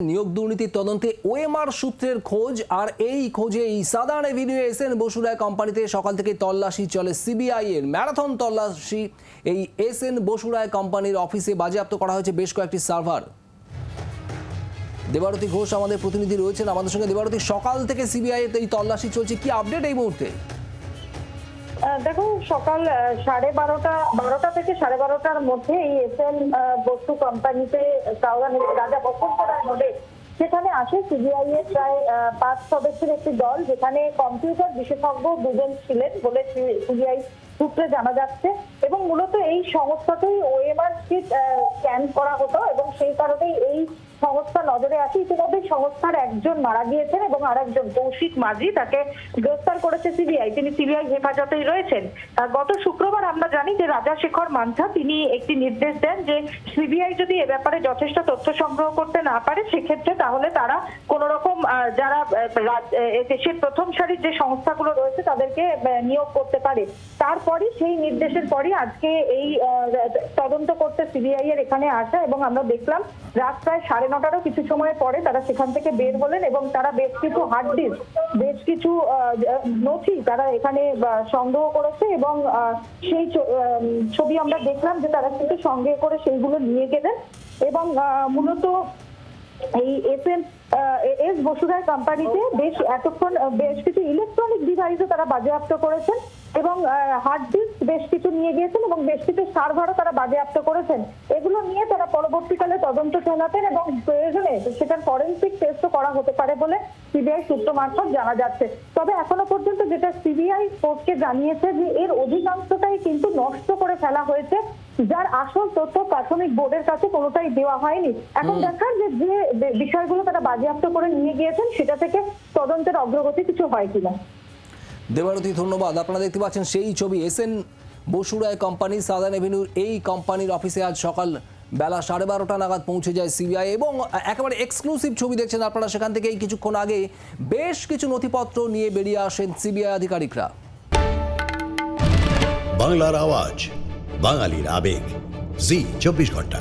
নিয়োগ দুর্নীতির তদন্তে ওএমআর সূত্রের খোঁজ, আর এই খোঁজে এই southern avenue S N Basuray কোম্পানিতে সকাল থেকে তল্লাশি চলে সিবিআই এর। ম্যারাথন তল্লাশি এই এস এন বসুরায় কোম্পানির অফিসে বাজেয়াপ্ত করা হয়েছে বেশ কয়েকটি সার্ভার। দেবারতী ঘোষ আমাদের প্রতিনিধি রয়েছেন। আমাদের সঙ্গে দেবারতী, সকাল থেকে সিবিআই এই তল্লাশি চলছে। কি আপডেট এই মুহূর্তে? দেখো, সকাল সাড়ে বারোটা বারোটা থেকে সাড়ে বারোটার মধ্যে এই এস এন বস্তু কোম্পানিতে কাউরান রাজা বসন্তরায় মোড়ে সেখানে আসে সিবিআই এর প্রায় পাঁচ সদস্যের একটি দল, যেখানে কম্পিউটার বিশেষজ্ঞ দুজন ছিলেন বলে সিবিআই সূত্রে জানা যাচ্ছে। এবং মূলত এই সংস্থাতেই ওএমআর শিট স্ক্যান করা হতো এবং সেই কারণেই এই সংস্থা নজরে আসে। ইতিমধ্যে সংস্থার একজন মারা গিয়েছেন এবং আরেকজন কৌশিক মাঝি তাকে গ্রেফতার করেছে সিবিআই। তিনি সিবিআই হেফাজতেই রয়েছেন। গত শুক্রবার আমরা জানি যে রাজা শেখর মান্থা তিনি একটি নির্দেশ দেন যে সিবিআই যদি এ ব্যাপারে যথেষ্ট তথ্য সংগ্রহ করতে না পারে, সেক্ষেত্রে তাহলে তারা কোন রকম যারা দেশের প্রথম সারির যে সংস্থাগুলো রয়েছে তাদেরকে নিয়োগ করতে পারে। তারপরই সেই নির্দেশের পরই আজকে এই তদন্ত করতে সিবিআই এর এখানে আসা এবং আমরা দেখলাম রাত প্রায় সাড়ে নটারও কিছু সময় পরে তারা সেখান থেকে বের হলেন এবং তারা বেশ কিছু হার্ড ডিস্ক বেশ কিছু নথি তারা এখানে সংগ্রহ করেছে এবং সেই ছবি আমরা দেখলাম যে তারা কিন্তু সংগ্রহ করে সেইগুলো নিয়ে গেলেন এবং মূলত এই এস এস বসুধায় কোম্পানিতে বেশ এতক্ষণ বেশ কিছু ইলেকট্রনিক ডিভাইসও তারা বাজেয়াপ্ত করেছেন এবং হার্ড ডিস্ক বেশ কিছু নিয়ে গিয়েছেন এবং বেশ কিছু সার্ভারও তারা বাজেয়াপ্ত করেছেন। এগুলো নিয়ে তারা পরবর্তীকালে তদন্ত চালাতেন এবং প্রয়োজনে সেটার ফরেন্সিক টেস্টও করা হতে পারে বলে সিবিআই সূত্র মারফত জানা যাচ্ছে। তবে এখনও পর্যন্ত যেটা সিবিআই কোর্টকে জানিয়েছে যে এর অধিকাংশটাই কিন্তু নষ্ট করে ফেলা হয়েছে যার আসল তথ্য প্রাথমিক বোর্ডের কাছে কোনোটাই দেওয়া হয়নি। এখন দেখার যে যে বিষয়গুলো তারা বাজেয়াপ্ত করে নিয়ে গিয়েছেন সেটা থেকে তদন্তের অগ্রগতি কিছু হয় কিনা। দেবারতী ধন্যবাদ। আপনারা দেখতে পাচ্ছেন সেই ছবি S N Basuray company southern এভিনিউর এই কোম্পানির অফিসে আজ সকাল বেলা সাড়ে বারোটা নাগাদ পৌঁছে যায় সিবিআই এবং একেবারে এক্সক্লুসিভ ছবি দেখছেন আপনারা সেখান থেকেই কিছুক্ষণ আগে। বেশ কিছু নথিপত্র নিয়ে বেরিয়ে আসেন সিবিআই আধিকারিকরা। বাংলার আওয়াজ বাঙালির আবেগ। জি চব্বিশ ঘণ্টা।